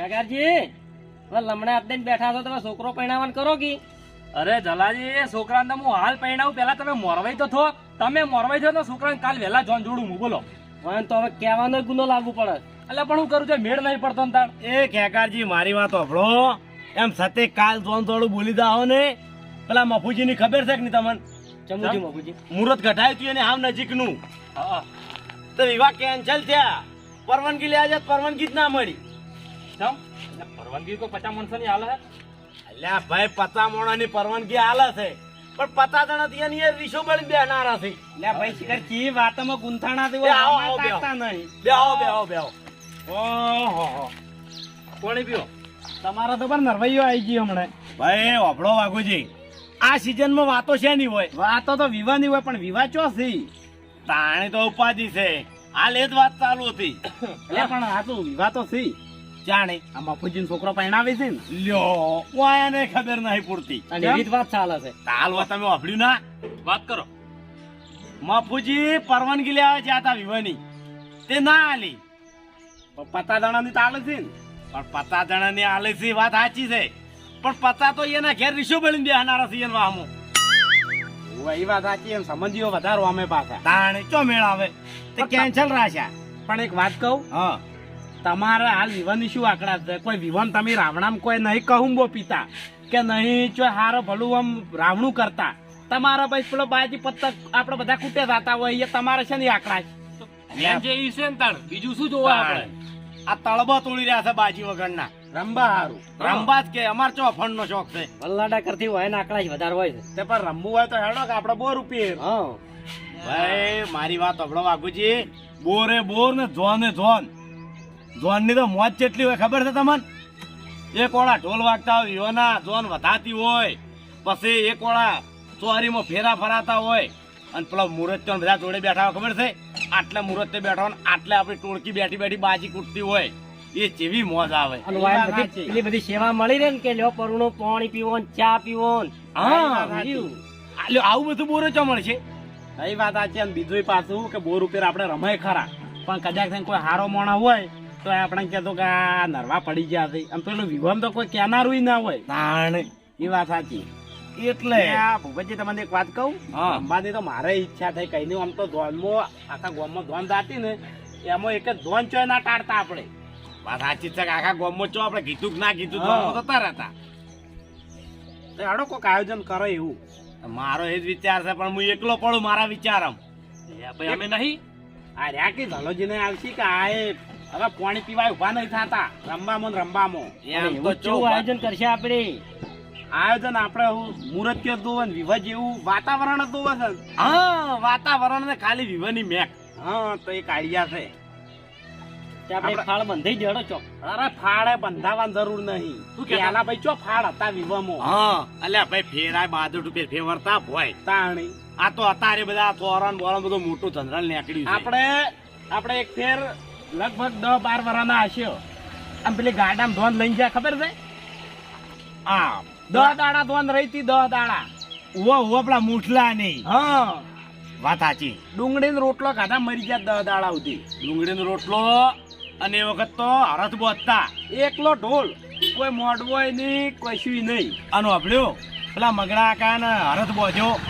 કાકાજી હવે લમણે બેઠા છો તમે છોકરો પરણાવવાનું કરો કે? અરે જલાજી એ છોકરાને હું હાલ પહેણાવું પેલા તમે મોરવાઈ તો થો. તમે મોરવાઈ થયો તો છોકરાને કાલ વહેલા જોન જોડું હું બોલો. વાન તો હવે કહેવાનો ગુનો લાગુ પડે. એટલે પણ હું કરું છું મેળ નહીં પડતો ને તાણ. એ ખેકારજી મારી વાત હોભળો એમ સતે કાલ જોન થોડું બોલી દાઓ ને પેલા મફુજીની ખબર છે કે નહીં તમને? ચમુજી મફુજી? મુહૂર્ત ઘટાયું તું એને હાવ નજીકનું. હા. તો વિવાહ કેન્સલ થયા. પરવાનગી લેવા જાય પરવાનગી જ ના મળી. ચમ પરવાનગી તો પચાસ માણસોની હાલ હે અલ્યા ભાઈ પતા મોણાની પરવાનગી આલે છે. પણ પતા જણા ત્યાં ની રીસો બળી બેહનારા છે. લે ભાઈ શિખર કી વાતમાં ગુંથાણા બે આવો, આવો. નહીં. બેહો બેહો બેહો ઓહો કોણી પીઓ તમારા તો પણ નરવૈયો આવી ગયો હમણાં. ભાઈ વાપડો વાઘુજી. આ સિઝનમાં વાતો છે નહીં હોય? વાતો તો વિવાહની હોય પણ વિવાહ ચો છે? તાણી તો ઉપાધિ છે. હાલ એ જ વાત ચાલુ હતી. એટલે પણ આ તો વિવાહ તો છે. જાણે આ મફુજી છોકરો પરણાવે છે ને. લ્યો કોયાને ખબર નહીં પૂરતી અને એવી જ વાત ચાલે છે. તાલ વાત તમે વાપર્યું ના. વાત કરો. મફુજી પરવાનગી લેવા જ્યાં હતા વિવાની તે ના આલી. પણ પતા દાણાની તો આલે છે ને. પણ પતા દાણાની આલે છે વાત સાચી છે. પણ પતા તો એના ઘેર રીસો બળીને બેહનારા છે એન વામો એ વાત સાચી એમ. સમજીઓ વધારો અમે પાછા. તાણે ચો મેળ આવે? તે કેન્સલ રાખ્યા પણ એક વાત કહું. હા. તમારે હાલ વિવાહની શું આંકડા છે? કોઈ વિવાહ તમે રાવણામ કોઈ નહીં કહું બો પિતા. કે નહીં જો હારો ભલું આમ રાવણું કરતા. તમારા ભાઈ પેલો બાજી પત્તક આપણે બધા કૂટે જતા હોય એ તમારે છે? ને આંકડા એમ જે ઈ છે ને તાણ બીજું શું જોવા આપણે? આ તળબો તોડી રહ્યા છે બાજી વગરના. રંબા હારું. રંબા જ કે અમાર ચો ફંડ નો શોખ છે? વલ્લાડા કરતી હોય ને આંકડા જ વધારે હોય છે. તે પણ રમવું હોય તો હેડો કે આપણે બોર રૂપિયે હા. ભાઈ મારી વાત હબળો વાઘુજી. બોરે બોર ને જોન ને જોન જોનની તો મોજ કેટલી હોય ખબર છે તમને? એક ઓળા ઢોલ વાગતા હોય યોના જોન વધાતી હોય. પછી એક ઓળા ચોરીમાં ફેરા ફરાતા હોય. અને પેલો મુરત બધા જોડે બેઠા હોય ખબર છે? આટલે મુરત બેઠા હોય આટલે આપણી ટોળકી બેઠી બેઠી બાજી કૂટતી હોય. એ જેવી મોજ આવે. એટલી બધી સેવા મળી રહે ને કે લ્યો પરુણો પાણી પીવો ને ચા પીવો હા આવું બધું બોરે ચો મળશે એ વાત આ છે બીજું પાછું કે બોર ઉપર આપણે રમાય ખરા. પણ કદાચ કોઈ હારો મોણા હોય તો આપણે કહેતો કે આ નરવા પડી ગયા છે. આમ પેલું વિવાહ તો કોઈ કહેનારું ના હોય. તાણ એ વાત સાચી. એટલે? ભૂપતજી તમને એક વાત કહું. અંબાની તો મારે ઈચ્છા થઈ કઈ આમ તો ધોનમો આખા ગોમમાં ધોન દાતી ને એમાં એક જ ધોન ચોય ના ટાળતા આપણે. વાત સાચી છે કે આખા ગોમમાં ચો આપણે કીધું ના કીધું ધોન થતા રહેતા હેડો કોઈક આયોજન કરો એવું. મારો એ જ વિચાર છે પણ હું એકલો પડું મારા વિચાર આમ ભાઈ અમે નહીં. આ રહ્યા કે ધલોજીને આવશી કે આ હવે પાણી પીવાય ઊભા નહીં થતા. રમવામો ને રમવામો. એમ તો કેવું આયોજન કરશે આપણે. આયોજન આપણે મુહૂર્ત કે દોવન વિવાહ જેવું વાતાવરણ જ હોય છે. હા. વાતાવરણ ને ખાલી વિવાહની મેક. હા તો એક આઈડિયા છે. કે આપણે ફાળ બંધાઈ ચોક. અરે ફાળે બંધાવાની જરૂર નહીં. તું? પેલા ભાઈ ચો ફાળ હતા વિવાહમાં? હા. અલ્યા ભાઈ ફેરાય રૂપિયા ફેવરતા હોય. તાણી. આ તો અત્યારે બધા તોરણ બોરણ બધું મોટું જનરલ નીકળ્યું આપણે આપણે એક ફેર લગભગ દસ બાર વર્ષના હશે. આમ પેલી ગાડામાં ધોન લઈ જાય ખબર છે? આ દસ દાડા ધોન રહી હતી દસ દાડા. ઉવો ઉવો પેલા મૂઠલા નહીં. હા. વાત સાચી. ડુંગળીનો રોટલો ખાધા મરી ગયા દસ દાડા સુધી. ડુંગળીનો રોટલો અને એ વખત તો હરથ બોધતા એકલો ઢોલ. કોઈ મોડવોય નહીં કશું નહીં. આનો આપણ્યો પેલા મગડા કાન હરથ બોધ્યો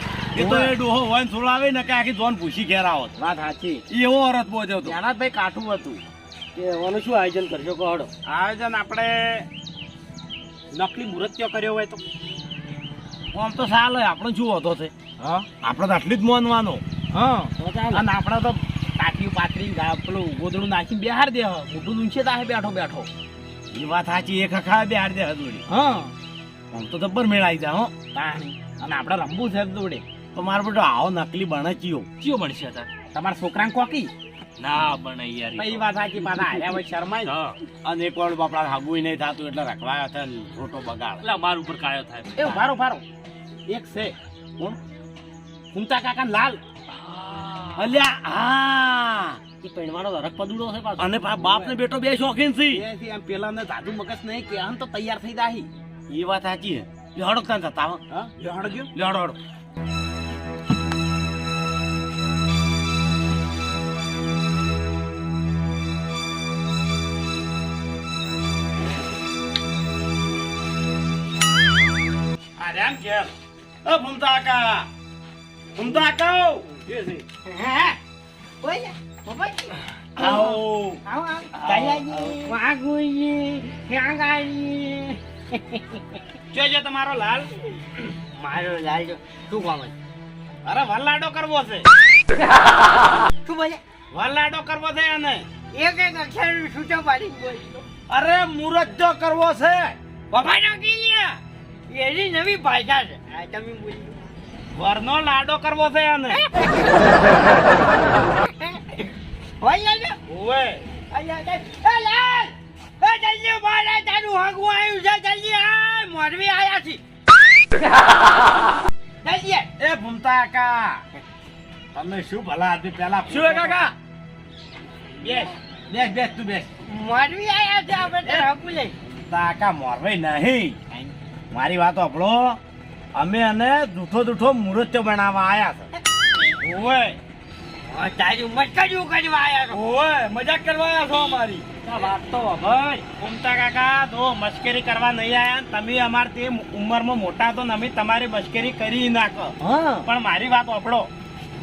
એ તો એ ડોહો હોય ને સોળાવે ને કે આખી જોન ભૂસી ઘેર આવત. વાત સાચી. એવો હરથ બોધ્યો તો ત્યાંના ભાઈ કાઠું હતું. કે એનું શું આયોજન કરજો કહો આયોજન આપણે નકલી મૂર્ત્યો કર્યો હોય તો. આમ તો સાલ આપણો શું હોતો છે? હા? આપણે તો આટલી જ માનવાનો હા. અને આપણે તો પાથરી ગા- પેલું ગોદડું નાખીને બેહાર દે. મોટું ઊંચે તાહે બેઠો બેઠો. એ વાત સાચી એક ખખા બેહાર દે હજોડી હા. આમ તો જબ્બર મેળાઈ જાય હો. તાણી. અને આપણે રમવું છે જોડે તો મારો બેટો આવો નકલી બને ચિયો કયો બનશે તાર તમારા છોકરાને કોકી? ના બને યાર એ વાત સાચી પાછા હાર્યા હોય શરમાય. અને એક વાર બાપડા હાગુય નહીં થતું એટલે રખવાયો ને ખોટો બગાડ. એટલે માર ઉપર કાયો થાય એ ભારો ફારો એક છે કોણ? કુંતા કાકા લાલ. અલ્યા હા. એ પૈણવાનો હરક પદુડો છે પાછો. અને બાપ ને બેટો બે શોખીન છે. એમ પેલા ને દાદુ મગજ નહીં કે આમ તો તૈયાર થઈ દાહી એ વાત સાચી હે લેહડો તાન જતા હા. લેહડો ગયો લેહડો ને ઘેર અ ભૂમતા કાકા ભૂમતા કાકા હા. બોલ બાબાજી આવો. આવો દયાજી વાઘુજી ક્યાંગાજી જોજો તમારો લાલ. મારો લાલજો શું કામ અરે વલ્લાડો કરવો છે. શું બોલે? વલ્લાડો કરવો છે અને? એક એક અક્ષર છૂટો પાડી બોલ. અરે મુરજો કરવો છે. બાબાનો કીલિયા એની નવી ભાષા છે. આ તમે બોલી વરનો લાડો કરવો છે અને હોય ને ઓવે અલ્યા એ લાલ! એ જલ્દી બોલે તારું હગું આવ્યું છે. જલ્દી આ મોરવી આયા છે. જલ્દી એ ભૂમતા કાકા તમે શું ભલા આદમી પેલા શું હે કાકા? બેસ બેસ બેસ તું બેસ. મોરવી આયા છે. આપણે તાર હગું લઈ. કાકા મોરવી નહીં. મારી વાત આપણો અમે અને જૂઠો જૂઠો મુહૂર્ત બનાવવા આયા છે. ઓય. તારી મસ્કરીઓ કરવા આયા છો? ઓય મજાક કરવા આયા છો અમારી? વાત તો ભાઈ. ઉમતા કાકા તો મશ્કરી કરવા નહીં આયા તમે અમાર તે ઉંમરમાં મોટા તો ને અમે તમારી મશ્કરી કરી નાખો હા. પણ મારી વાત સાંભળો.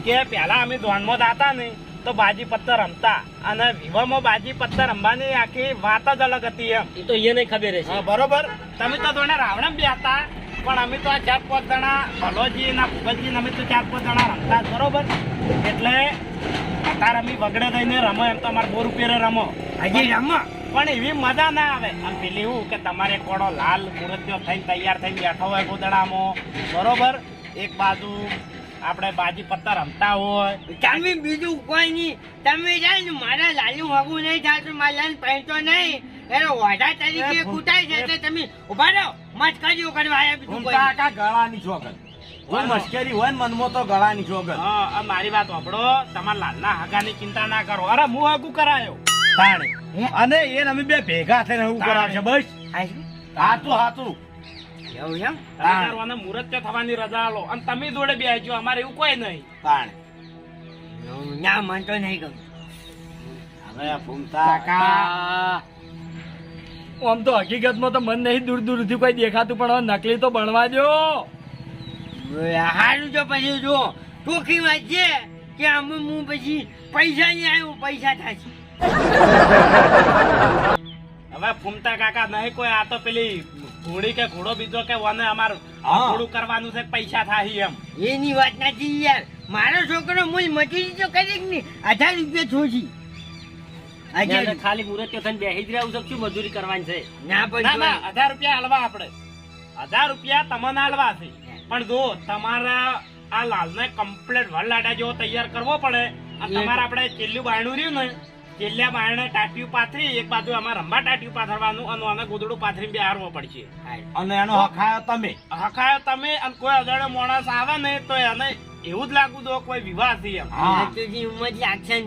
કે પહેલા અમે ધોનમાં દાતા ને તો બાજી પત્તર રમતા. અને વિવામાં બાજી પત્તર રમવાની આખી વાત જ અલગ હતી એમ. એ તો એને ખબર છે બરોબર. તમે તો ધોને રાવણમ બી હતા પણ અમે તો આ ચાર પાંચ જણા ભલોજી ના ભૂપતજી અમે તો ચાર પાંચ જણા રમતા બરોબર? એટલે અત્યારે અમે વગડે થઈને રમો એમ તો અમારે બોર રૂપિયા રમો. હજી રમો. પણ એવી મજા ના આવે. આમ પેલી એવું કે તમારે કોડો લાલ મુરત્યો થઈને તૈયાર થઈને બેઠો હોય ગોદડામાં. બરોબર? એક બાજુ આપણે બાજી પત્તા રમતા હોય. તમે બીજું કોઈ નહીં. તમે જાય ને મારા લાલુ હગું નહીં થાય મારા લાલ પહેરતો નહીં. એનો વાઢા તરીકે કૂટાઈ જાય એટલે તમે ઊભા રહો. મસ્કરીઓ કરવા આવ્યા બીજું કોઈ કાકા ગળાની છોકર હું. મશ્કરી હોય ને મનમાં તો ગળાની છોકર હા મારી વાત સાંભળો તમારા લાલના હગાની ચિંતા ના કરો. અરે હું હગું કરાયો. તાણે. અને એ અમે બે ભેગા થઈને હું કરાવશે બસ. આ શું? હાતું હાતું એવું એમ? મુહૂર્ત થવાની રજા આલો. અને તમે જોડે બેસજો અમારે એવું કોઈ નહીં. પણ હું ના માનતો નહીં ગમ હવે ભૂમતા કાકા. આમ તો હકીકતમાં તો મન નહીં દૂર દૂરથી કોઈ દેખાતું પણ નકલી તો બનવા દો. હારું તો પછી જો ટોકી વાત છે કે અમે હું પછી પૈસા નહીં આવ્યું પૈસા થશે. હવે ફૂમતા કાકા નહીં કોઈ આ તો પેલી ઘોડી કે ઘોડો બીજો કે વને અમાર થોડું કરવાનું છે પૈસા થાય એમ. એની વાત નથી યાર. મારો છોકરો મૂલ મજૂરી તો કરી ને નહીં. હજાર રૂપિયા છોજી ખાલી મુહૂર્ત થઈને બેસી જ રહ્યા શું મજૂરી કરવાની છે? ના ના પણ ના હજાર રૂપિયા હાલવા આપણે. હજાર રૂપિયા તમને હાલવા છે. પણ જો તમારા આ લાલને કમ્પ્લેટ વરલાડા જેવો તૈયાર કરવો પડે. તમારે આપણે છેલ્લું બાયણું રહ્યું ને છેલ્લા બાયણે ટાટિયું પાથરી એક બાજુ અમારે રંબા ટાટિયું પાથરવાનું અને આને ગોદડું પાથરી બે હારવો પડશે. અને એનો હખાયો તમે. હખાયો તમે અને કોઈ અજાણ્યો માણસ આવે ને તો એને એવું જ લાગુ દો કોઈ વિવાહ છે એમ. લાગશે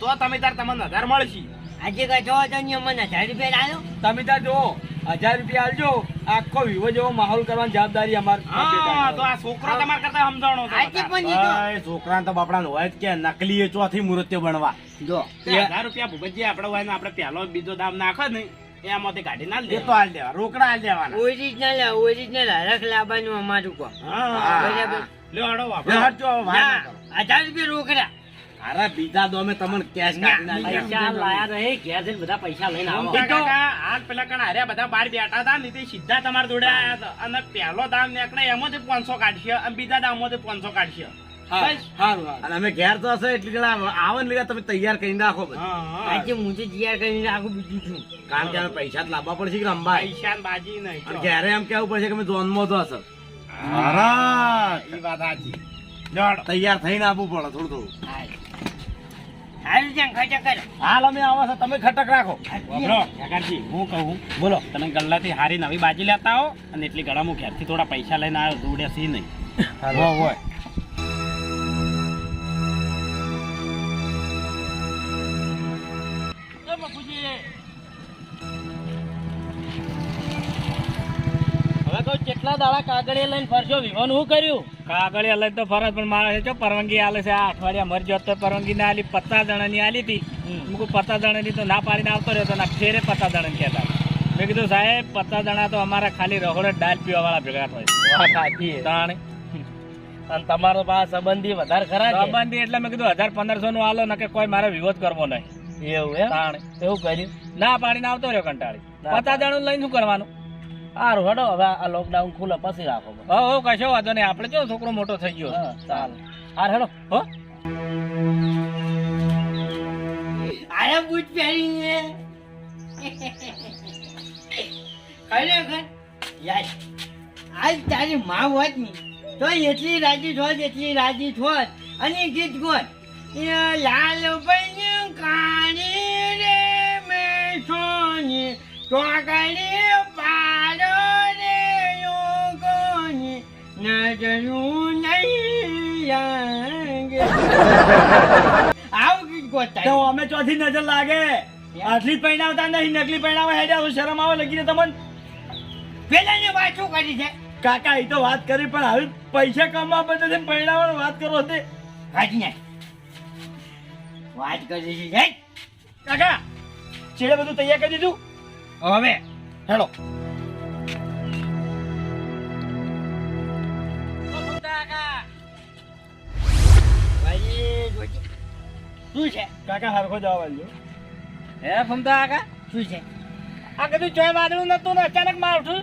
તો તમે તાર તમને નજર મળશે. આજે કઈ હતો ને મને હજાર રૂપિયા લાલો તમે ત્યાં જો હજાર રૂપિયા આલજો. આખો વિવો જેવો માહોલ કરવાની જવાબદારી હા તો આ છોકરો તમારા કરતા સમજાણો છે આજે બધા. પણ ઈ તો- બાપડા હોય જ કે નકલી એ ચોથી મૂર્તિઓ બનવા. જો હજાર રૂપિયા ભૂપતજી આપડે હોય ને આપડે પહેલો બીજો દામ નાખો ને એમાંથી કાઢી ના એ તો હાલ દેવા રોકડા હાલ દેવાના. ઓરિજિનલ ઓરિજિનલ હરખ લાવવાનું અમારું કો હા. બરાબર. લ્યો. હજાર રૂપિયા રોકડા. અરે બીજા દો તમને કેશ કાઢી પૈસા લાયા રહે ઘેર જઈને બધા પૈસા લઈને આવો. કાકા, હાલ પેલા કણ હાર્યા બધા બહાર બેઠા હતા ને તે સીધા તમારા જોડે આયા હતા. અને પહેલો દામ નીકળે એમાંથી પાંચસો કાઢશે અને બીજા દામમાંથી પાંચસો કાઢશે. અને અમે ઘેર તો હશે એટલી જણા ને તમે તૈયાર કરી નાખો. આજે હું તૈયાર બીજું છું કારણ કે અમે પૈસા જ લાવવા પડશે કે રંભાઈ પૈસા બાજી નહીં ઘેરે એમ કેવું પડશે કે અમે જોનમાં તો હશે. તૈયાર થઈને આપવું પડે થોડું થોડું. ત્યાં કરો. હાલ અમે આવો છો તમે ખટક રાખો. કાકાજી, હું કહું બોલો. તમે ગલ્લાથી હારી નવી બાજી લેતા આવો અને એટલી ગળા હું ઘેરથી થોડા પૈસા લઈને આવ્યો દોડ્યા સી નહીં. હોય. હોય હવે તો કેટલા દાડા કાગળિયા લઈને ફરશો વિવાનું હું કર્યું? કાગળિયા અલગ તો ફરજ પણ મારે છે જો પરવાનગી આલે છે આ અઠવાડિયા મરી જતો તો પરવાનગી ના આલી પચાસ જણાની આલી હતી. મુકુ પચાસ જણાની તો ના પાડીને આવતો રહ્યો તો ના ફેરે પચાસ જણાને કહેતા મેં કીધું સાહેબ પચાસ જણા તો અમારા ખાલી રહોડે દાલ પીવા વાળા ભેગા થાય તાણે. અને તમારો પાસે સંબંધી વધારે ખરા? સંબંધી એટલે મેં કીધું હજાર પંદરસો નું આલો ને કે કોઈ મારે વિરોધ કરવો નહીં. એવું એમ? એવું કર્યું? ના પાડીને આવતો રહ્યો કંટાળી. પચાસ જણું લઈને શું કરવાનું? સારું હડો હવે આ લોકડાઉન ખુલે પછી રાખો. હો હો કશો વાંધો નહીં. આપણે જો છોકરો મોટો થઈ ગયો? હા, ચાલો. હાર હેડો. હો? આયા બૂટ પહેરીને ખરેખર યાર આજ તારી માં હોતની તો એટલી રાજી થોત એટલી રાજી થોત. અને ગીત ગોત. એ લાલ બન્યું કાણી રે મેં સોની તો કાણી રે આવું ગીત તો અમે ચોથી નજર લાગે. આટલી પહેણાવતા નહીં નકલી પહેણાવા હેડ્યા શરમ આવે લગી તમને. પેલા ને વાત શું કરી છે? કાકા એ તો વાત કરી પણ હવે પૈસા કમાવા બદલે પહેણાવાની વાત કરો તે. કાઢી ને. વાત કરી છે કાકા છેડે બધું તૈયાર કરી દીધું? હવે. હેડો શું છે? કાકા હરખો જવાબ આલજો હે ફમતા કાકા? શું છે? આ કીધું ચોય વાદળું નતું ને અચાનક માવઠું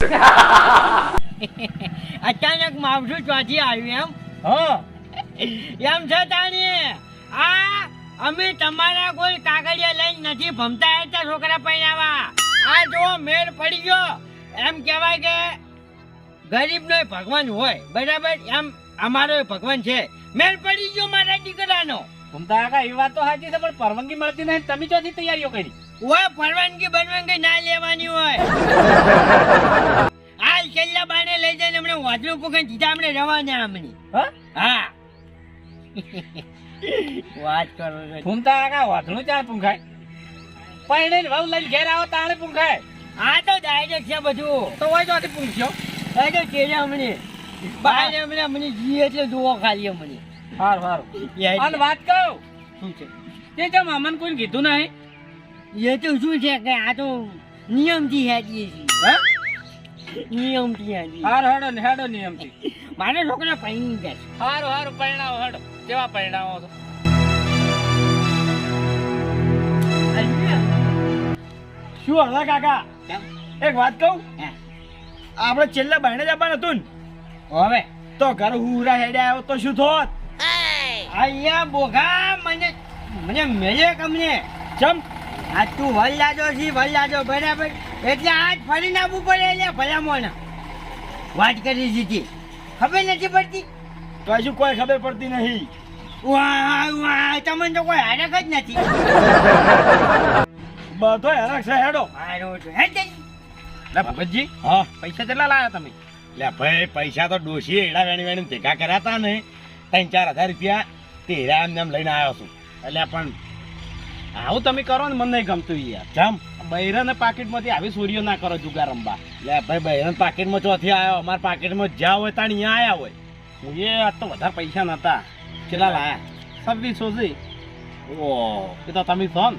અચાનક માવઠું ચોથી આવ્યું એમ? એમ એમ છે તાણી આ અમે તમારા કોઈ કાગળિયા લઈને નથી ભમતા હતા છોકરા પહેરાવા આ જો મેળ પડી ગયો એમ કહેવાય કે ગરીબનો ભગવાન હોય બરાબર? એમ અમારો ભગવાન છે. મેળ પડી ગયો મારા દીકરાનો. કાકા એ વાત તો સાચી છે પણ પરવાનગી મળતી નહીં તમે ચોથી તૈયારીઓ કરી? ઓય પરવાનગી બનવાનગી ના લેવાની હોય. હાલ છેલ્લા બાને લઈ જઈને હમણે વાદળું પકડી દીધા હમણે રવાના હમણે. હા? વાત કરો છો. ફૂમતા કાકા વાધણું ચાર પૂંખાય પૈણે વહુ લઈને ઘેર આવો તાણે પૂંખાય આ તો ડાયરેક્ટ છે બધું. તો હોય ચોથી પૂંખ્યો એ તો કેરે હમણે. બાને હમણે હમણે જીએ એટલે જુઓ ખાલી હમણે. સારું સારું અને વાત કહું શું છે? તે તો અમન કોઈ કીધું નહીં? એ તો શું છે કે આ તો નિયમથી હેડીએ છીએ. હે? નિયમથી હેડીએ હાર હેડો ને હેડો નિયમથી. મારે છોકરા પૈણી જાય. હારું હારું પરિણાવો હેડો. કેવા પરિણાવો છો? શું હલા કાકા? એક વાત કહું. આપણે છેલ્લા બહેને જ આવવાનું હતું ને. હવે? તો ઘર હુરા હેડ્યા આવ્યો તો શું થોત? અહીંયા બોઘા મને મને મેલે કમને? ચમ આ તું વલ્લાજો જી છી વલ લાજો બરાબર. એટલે આજ ફરી નાખવું પડે એટલે ભલા મોણા વાત કરી દીધી ખબર નથી પડતી? કશું કોઈ ખબર પડતી નહીં. તમને તો કોઈ હરખ જ નથી. બધો હરખ છે હેડો. મારો તો હેડ જઈ. લે ભગતજી હા. પૈસા કેટલા લાયા તમે? લે ભાઈ પૈસા તો ડોસી એડા વેણી વેણી ભેગા કર્યા હતા ને. ત્રણ ચાર હજાર રૂપિયા તે હીરા એમને એમ લઈને આવ્યો છું. એટલે પણ આવું તમે કરો ને મને નહીં ગમતું યાર. જમ. બૈરાને પાકીટમાંથી આવી ચોરીઓ ના કરો જુગાર રમવા લે ભાઈ, બૈરન પાકેટમાં ચોથી આવ્યો, અમારા પાકેટમાં જ્યાં હોય ત્યાં અહીંયા આવ્યા હોય. હું એ આજ તો વધારે પૈસા નહોતા કેટલા લાયા? છવ્વીસો છે ઓ એ તો તમે છો ને.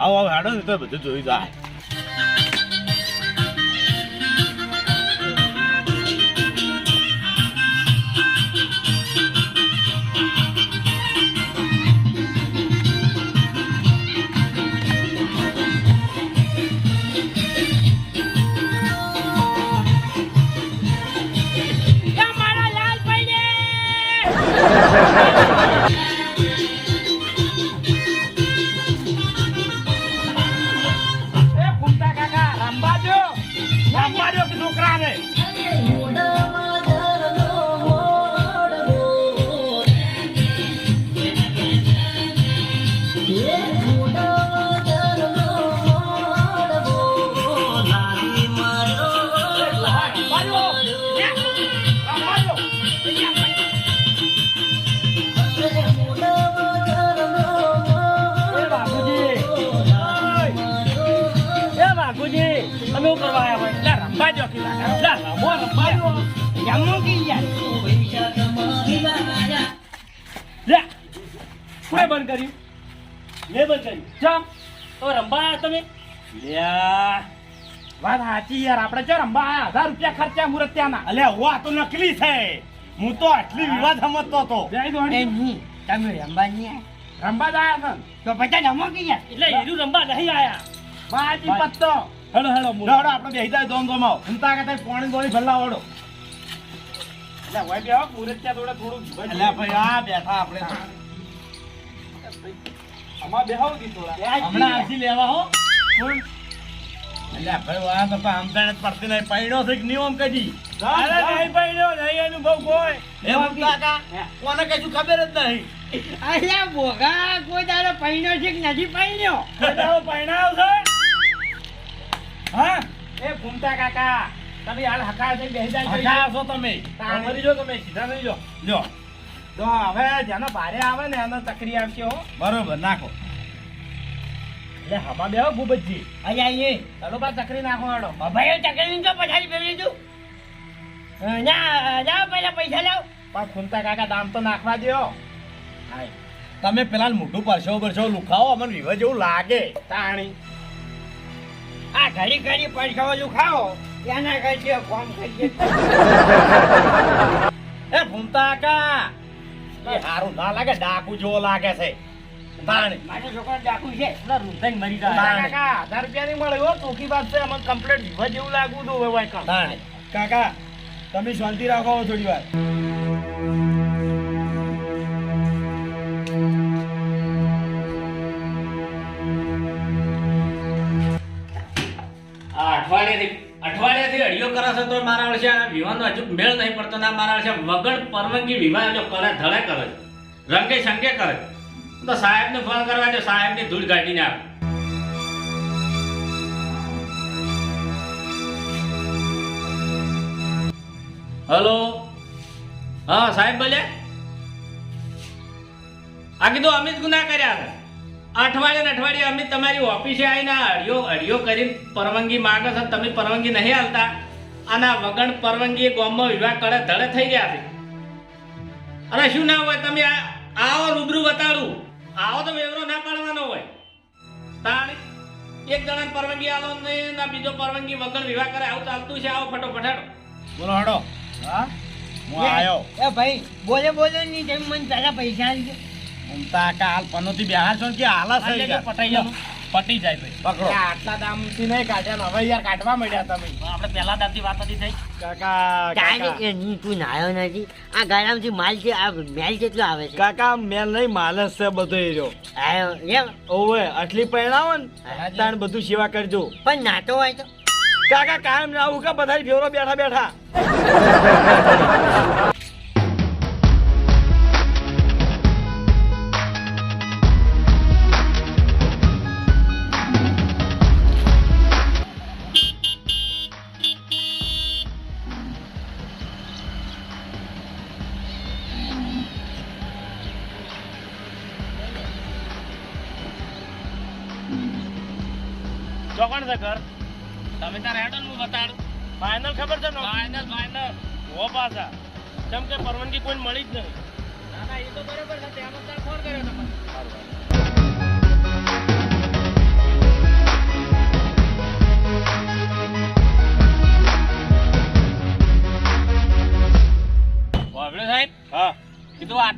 આવો આવો, હેડો ને તો બધું જોઈ જાય. કર્યું? બંધ કર્યું. જમ તો રંબા આવ્યા તમે. લ્યા. વાત સાચી યાર આપણે જો રંબા આયા. હજાર રૂપિયા ખર્ચ્યા મુરત ત્યાંના. અલ્યા હું આ તો નકલી છે. હું તો આટલી વિવાદ સમજતો હતો. જય એ નહીં. તમે રમવા નહીં આયા? રંબા જ આયા છે તો પછી રમો કે યાર? એટલે હીરું રંબા નહીં આયા. બાજી પત્તો. હેડો હેડો હેડો આપણે બેહી જાય દોમ દોમાવ ચિંતા કરતા પોણી ગોળી ભલ્લા ઓડો એટલે હોય બે હો, મુરત ત્યાં થોડું એટલે ભાઈ આ બેઠા આપણે. અમાર બેહાવ દી થોડા. હમણાં આરસી લેવા હો. અલ્યા ભાઈ આ તો પણ જ પડતી નહીં પૈણો છે કે નિયમ કદી અરે નહીં પૈણો નહીં અનુભવ કોઈ. એ કાકા કોને કશું ખબર જ નહીં. અલ્યા બોગા કોઈ દાડો પૈણ્યો છે કે નથી પૈણ્યો? છે? હા? એ ઘૂમતા કાકા તમે હાલ હકાળ થઈ બેસી જાય છો તમે. મરી જો તમે સીધા નહીં જો લ્યો. તો હવે જેનો ભારે આવે ને એનો તકરી આવશે હો. બરોબર નાખો. એટલે હમા બેહો ભૂપતજી. અલ્યા આવીએ ચાલો બા તકરી નાખો હેડો. ભાઈઓ ચકલી તો પછાડી ફેરવી તું ના જાઓ પહેલા પૈસા લાવ. પણ ખૂંતા કાકા દામ તો નાખવા દો તમે પેલા મોઢું પરસો પરસો લુખાવો અમને વિવાહ જેવું લાગે. તાણી. આ ઘડી ઘડી પૈસાઓ લુખાવો. એના કરશે ફોન કરીએ એ ભૂમતા કાકા એ હારું ના લાગે ડાકુ જેવો લાગે છે. તાણી મારો છોકરો ડાકુ છે. રૂંધાઈ મરી ખૂંતા કાકા હજાર રૂપિયા નહીં મળે હો. ચોખ્ખી વાત છે અમને કમ્પ્લેટ વિવાહ જેવું લાગવું તો હવે કામ કાકા. તમે શાંતિ રાખો થોડી વાર. અડિયો કરે છે તો મારા વર્ષે વિવાહનો હજુ મેળ નહીં પડતો ના મારા વર્ષે વગર પરવાનગી વિવાહ જો કરે ધડે કરે રંગે શંકે કરે. તો સાહેબને ફોન કરવા જો સાહેબની ધૂળ કાઢીને આવે. હલો? હા, સાહેબ બોલ્યા? આ કીધું અમિત ગુના કર્યા હતા. અઠવાડિયે ને અઠવાડિયે અમે તમારી ઓફિસે આવીને અડિયો અડિયો કરીને પરવાનગી માગો છો તમે પરવાનગી નહીં હાલતા અને વગણ પરવાનગી ગામમાં વિવાહ કરે ધડે થઈ ગયા છે. અરે શું ના હોય તમે આ આવો રૂબરૂ બતાડું આવો તો વેવરો ના પાડવાનો હોય. તાણ એક જણા પરવાનગી આલો ને ના બીજો પરવાનગી વગર વિવાહ કરે આવું ચાલતું છે આવો ફટોફટ હેડો બોલો હડો. હા? હું આયો. એ ભાઈ બોલે બોલે નહીં જેમ મને પહેલા પૈસા આપજો કાકા હાલ પનોથી બેહાર છો કે હાલા પટાઈ. પટી જાય ભાઈ. પકડો. આટલા દામથી નહીં કાઢ્યા હવે યાર કાઢવા માંડ્યા તમે. આપણે પહેલા દાંતની વાત નથી થઈ. કાકા કાકા. એ નહીં, તું નાયો નથી. આ ગાડામાંથી માલ છે આ મેલ કેટલો આવે છે? કાકા મેલ નહીં માલસ છે બધો એ રહ્યો. આયો, એમ? ઓવે આટલી પહેણાવો ને તાણ બધું સેવા કરજો. પણ નાતો હોય તો? કાકા કાયમ ના આવું કા? બધા ફેરો બેઠા બેઠા.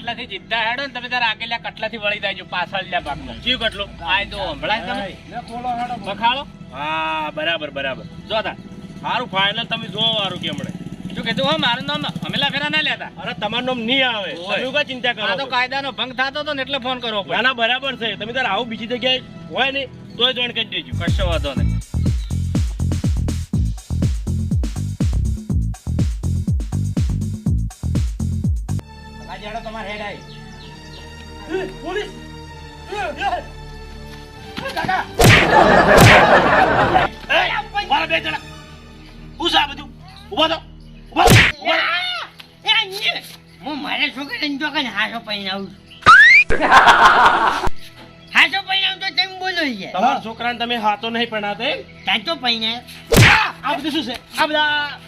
કીધું આટલાથી જીદ્દા હેડો ને તમે તારે આગળના કટલાથી વળી જાયજો પાછળના ભાગમાં. કયું કટલું. આ તો તમે. હેડો બખાડો. હા બરાબર બરાબર. જો તાર. સારું ફાઇનલ તમે જોવો સારું કે હમણે શું કીધું હો મારું નામ અમેલા ફેરા ના લેતા. અરે તમારું નામ નહીં આવે. તમે કા ચિંતા કરો આ તો કાયદાનો ભંગ થતો હતો ને એટલે ફોન કરવો ના બરાબર છે. તમે તારે આવું બીજી જગ્યાએ હોય ને તોય જોઈન કરી દેજો. કશો વાંધો નહીં. પોલીસ બધું ઊભા. હું જો કઈ હાસો તો છોકરાને તમે હાથો નહીં પણાતે સાચો પહેરાય આ બધું શું છે આ બધા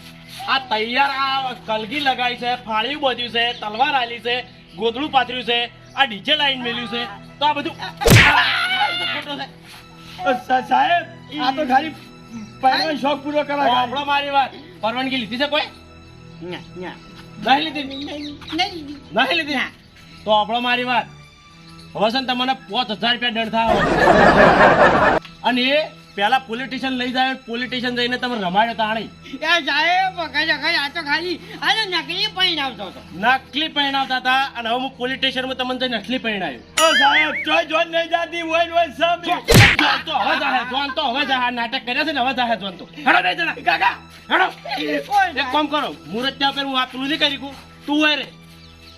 આ તૈયાર આ કલગી લગાવી છે, ફાળ્યું બધ્યું છે, તલવાર આલી છે, ગોદડું પાથર્યું છે આ ડીજે લાઈન મેલ્યું છે. તો આ બધું છે સાહેબ આ તો ખાલી પહેલો શોખ પૂરો કરવા આપણો મારી વાત. પરવાનગી લીધી છે કોઈ. નહીં લીધી? નહીં લીધી. તો આપણો મારી વાત. હવે છે ને તમને પાંચ હજાર રૂપિયા દંડ થાય અને એ પેલા પોલિટિશિયન લઈ જાય પોલિટિશિયન જઈને તમે રમાડ્યો તાણી એ સાહેબ વખત વખત આ તો ખાલી આને નકલી પહેરાવતો હતો. નકલી પહેણાવતા હતા અને હવે હું પોલિટિશિયનમાં તમને જઈને નકલી પહેણાવ્યું ઓ સાહેબ જોઈ જોઈ નહીં જાતી હોય હોય સબ તો હવે જાહે જોન તો હવે જાહે નાટક કર્યા છે ને હવે જાહે જોન તો. હડો બે જણા. કાકા હડો. એક કામ કરો મુરત ત્યાં પર હું આ પેલું નહીં કરી કું તું હોય રે.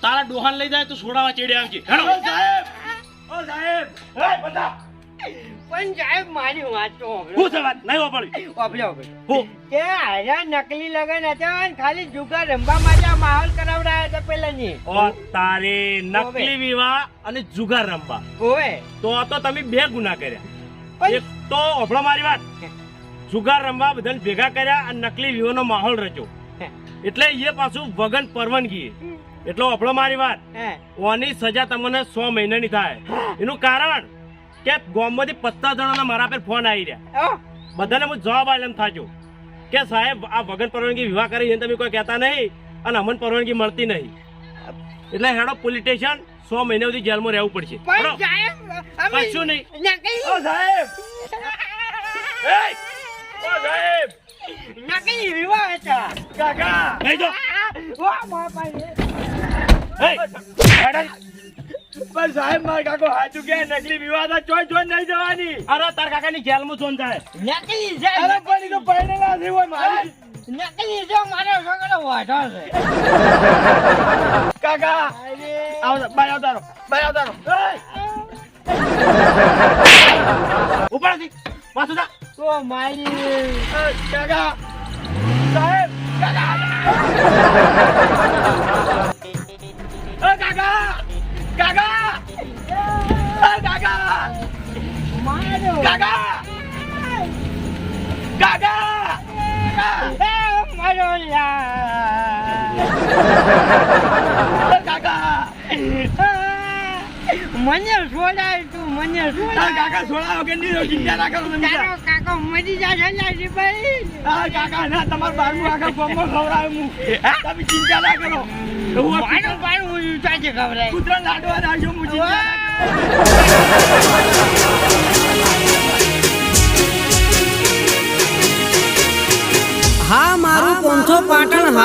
તારા ડોહાન લઈ જાય તો સોડાવા ચેડે આવજે હેડો. સાહેબ ઓ સાહેબ. એ બધા. પણ સાહેબ મારી વાત તો હું છે વાત? નહીં વાપરવી વાપર્યો વાપર્યો. હું. કે આયા નકલી લગન હતા અને ખાલી જુગાર રમવા માટે માહોલ કરાવડાયા હતા પેલાની. ઓ તારે નકલી વિવાહ અને જુગાર રમવા. તો તો તમે બે ગુના કર્યા. એક તો અભળો મારી વાત. જુગાર રમવા બધાને ભેગા કર્યા અને નકલી વિવાહનો માહોલ રચ્યો. એટલે એ પાછું વગન પરવાનગી. એટલો અભળો મારી વાત. ઓની સજા તમને સો મહિનાની થાય. એનું કારણ? કે ગોમમાંથી પચાસ જણાના મારા પર ફોન આવી રહ્યા. બધાને હું જવાબ આલે એમ થાજો. કે સાહેબ આ વગન પરવાનગી વિવાહ કરી તમે કોઈ કહેતા નહીં અને અમને પરવાનગી મળતી નહીં. એટલે હેડો પોલીસ સ્ટેશન સો મહિના સુધી જેલમાં રહેવું પડશે. કશું નહીં. સાહેબ. ઓ સાહેબ. વિવાહ હતા. કાકા. લઈ જાઓ. પણ સાહેબ મારા કાકો હાચું કે નકલી વિવાદ ચોય ચોય નહીં જવાની. અરે તાર કાકાની જેલમાં ચોન જાય. નકલી છે અરે પણ તો પહેરેલા છે હોય મારી નકલી છે મારો છોકરો વાઢો છે. કાકા આવો બાય આવતારો બાય આવતારો. ઉપરથી પાછું જા. તો મારી કાકા. સાહેબ કાકા એ કાકા! કાકા! કાકા! કાકા! કાકા! કાકા! મને છોડાય તું મને છોડાય કાકા છોડા કે નહીં ચિંતા ના કરો તમે તારો કાકો મરી જશે ભાઈ. હા કાકા ના તમાર બારમું કાકા ગામમાં ખવડાવ્યું હું. તમે ચિંતા ના કરો. હું મારું મારું હું ચાચે ખવડાય. કૂતરા લાડવા રાખ્યો હું ચિંતા હા મારું પોંથો પાટણ.